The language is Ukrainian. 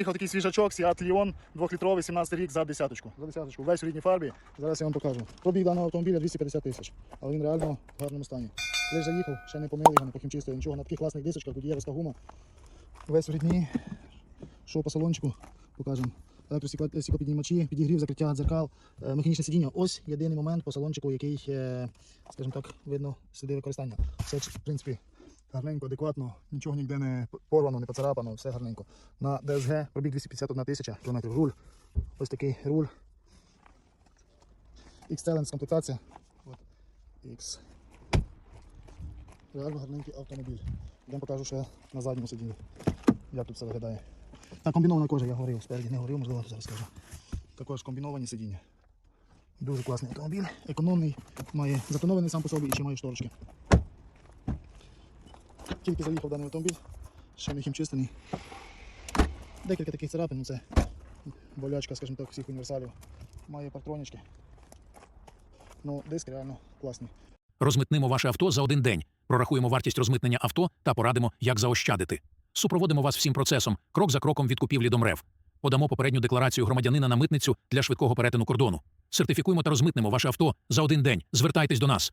Їхав такий свіжачок, Seat Leon, 2-літровий, 17 рік за десяточку. За десяточку, весь в рідній фарбі. Зараз я вам покажу. Пробіг даного автомобіля 250 тисяч, але він реально в гарному стані. Лиш заїхав, ще не помив його, не похімчистив, нічого. На таких класних дисочках, тут є гума. Весь в рідні. Що по салончику покажемо. Електростікопіднімачі, підігрів, закриття дзеркал, е, механічне сидіння. Ось єдиний момент по салончику, який, е, скажімо так, видно сліди використання. Все, в принципі, гарненько, адекватно, нічого ніде не порвано, не поцарапано, все гарненько. На DSG пробіг 251 тисяча кілометрів. Руль. Ось такий руль. X-Talent комплектація. От. X. Реально гарненький автомобіль. Йдемо покажу ще на задньому сидінні. Як тут все виглядає. Так, комбінована кожа, я говорив, спереді не говорив, можливо, зараз скажу. Також комбіновані сидіння. Дуже класний автомобіль, економний, має затонований сам по собі і ще має шторочки. Тільки заїхав даний автомобіль, ще не хімчистений. Декілька таких царапин, ну це болячка, скажімо так, всіх універсалів. Має партронічки. Ну, диск реально класний. Розмитнимо ваше авто за один день. Прорахуємо вартість розмитнення авто та порадимо, як заощадити. Супроводимо вас всім процесом, крок за кроком від купівлі до МРЕВ. Подамо попередню декларацію громадянина на митницю для швидкого перетину кордону. Сертифікуємо та розмитнемо ваше авто за один день. Звертайтесь до нас.